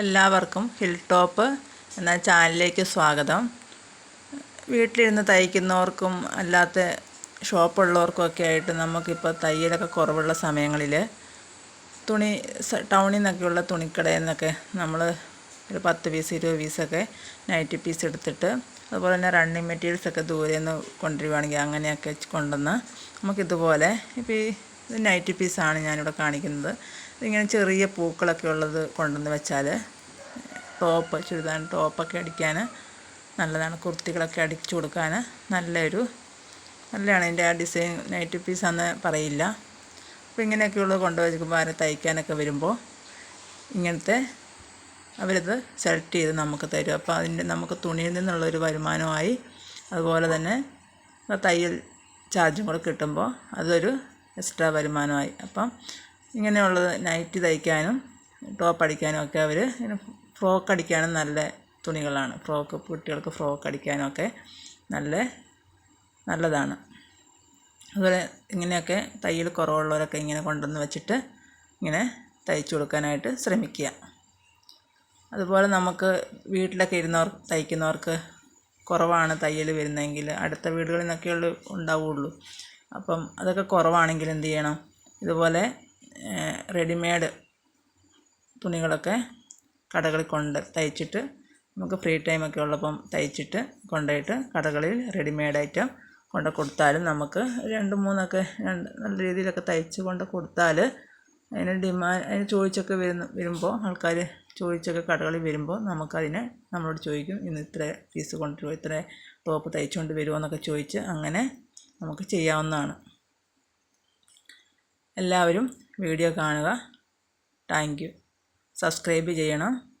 എല്ലാവർക്കും hill top എന്ന ചാനലിലേക്ക് സ്വാഗതം. വീട്ടിലിരുന്ന് തയ്ക്കുന്നവർക്കും അല്ലാത്ത ഷോപ്പുള്ളവർക്കും ഒക്കെ ആയിട്ട് നമുക്കിപ്പോൾ തയ്യലൊക്കെ കുറവുള്ള സമയങ്ങളിൽ തുണി ടൗണിൽ നിന്നൊക്കെയുള്ള തുണിക്കടയിൽ നിന്നൊക്കെ നമ്മൾ ഒരു പത്ത് പീസ് ഇരുപത് പീസൊക്കെ നൈറ്റി പീസ് എടുത്തിട്ട് അതുപോലെ തന്നെ റണ്ണിങ് മെറ്റീരിയൽസൊക്കെ ദൂരെ നിന്ന് കൊണ്ടുവരികയാണെങ്കിൽ അങ്ങനെയൊക്കെ കൊണ്ടുവന്ന് നമുക്കിതുപോലെ ഇപ്പോൾ ഈ ഇത് നൈറ്റി പീസാണ് ഞാനിവിടെ കാണിക്കുന്നത്. ഇതിങ്ങനെ ചെറിയ പൂക്കളൊക്കെ ഉള്ളത് കൊണ്ടുവന്ന് വെച്ചാൽ ടോപ്പ് ചുരിദാർ ടോപ്പൊക്കെ അടിക്കാൻ നല്ലതാണ്. കുർത്തികളൊക്കെ അടിച്ചു കൊടുക്കാൻ നല്ലൊരു നല്ലതാണ്. എന്റെ ആ ഡിസൈൻ നൈറ്റ് പീസാന്ന് പറയില്ല. അപ്പോൾ ഇങ്ങനെയൊക്കെയുള്ളത് കൊണ്ടുവയ്ക്കുമ്പോൾ ആരെ തയ്ക്കാനൊക്കെ വരുമ്പോൾ ഇങ്ങനത്തെ അവരത് സെലക്ട് ചെയ്ത് നമുക്ക് തരും. അപ്പോൾ അതിന്റെ നമുക്ക് തുണിയിൽ നിന്നുള്ളൊരു വരുമാനമായി അതുപോലെ തന്നെ തയ്യൽ ചാർജും കൂടെ കിട്ടുമ്പോൾ അതൊരു എക്സ്ട്രാ വരുമാനമായി. അപ്പം ഇങ്ങനെയുള്ളത് നൈറ്റ് തയ്ക്കാനും ടോപ്പ് അടിക്കാനും ഒക്കെ അവർ ഫ്രോക്ക് അടിക്കാനും നല്ല തുണികളാണ്. ഫ്രോക്ക് കുട്ടികൾക്ക് ഫ്രോക്ക് അടിക്കാനും ഒക്കെ നല്ല നല്ലതാണ്. അതുപോലെ ഇങ്ങനെയൊക്കെ തയ്യൽ കുറവുള്ളവരൊക്കെ ഇങ്ങനെ കൊണ്ടുവന്ന് വെച്ചിട്ട് ഇങ്ങനെ തയ്ച്ചു കൊടുക്കാനായിട്ട് ശ്രമിക്കുക. അതുപോലെ നമുക്ക് വീട്ടിലൊക്കെ ഇരുന്നവർ തയ്ക്കുന്നവർക്ക് കുറവാണ് തയ്യൽ വരുന്നതെങ്കിൽ അടുത്ത വീടുകളിൽ നിന്നൊക്കെയുള്ള ഉണ്ടാവുള്ളൂ അപ്പം അതൊക്കെ കുറവാണെങ്കിൽ എന്ത് ചെയ്യണം? ഇതുപോലെ റെഡിമെയ്ഡ് തുണികളൊക്കെ കടകളിൽ കൊണ്ട് തയ്ച്ചിട്ട് നമുക്ക് ഫ്രീ ടൈമൊക്കെ ഉള്ളപ്പം തയ്ച്ചിട്ട് കൊണ്ടുപോയിട്ട് കടകളിൽ റെഡിമെയ്ഡ് ഐറ്റം കൊണ്ട് കൊടുത്താലും നമുക്ക് രണ്ട് മൂന്നൊക്കെ രണ്ട് നല്ല രീതിയിലൊക്കെ തയ്ച്ച് കൊണ്ട് കൊടുത്താൽ അതിന് ഡിമാൻഡ് അതിന് ചോദിച്ചൊക്കെ വരുന്ന വരുമ്പോൾ ആൾക്കാർ ചോദിച്ചൊക്കെ കടകളിൽ വരുമ്പോൾ നമുക്കതിനെ നമ്മളോട് ചോദിക്കും ഇന്ന് ഇത്ര പീസ് കൊണ്ടുവരുമോ ഇത്ര ടോപ്പ് തയ്ച്ചുകൊണ്ട് വരുമോ എന്നൊക്കെ ചോദിച്ച് അങ്ങനെ നമുക്ക് ചെയ്യാവുന്നതാണ്. എല്ലാവരും വീഡിയോ കാണുക. Thank you. സബ്സ്ക്രൈബ് ചെയ്യണം.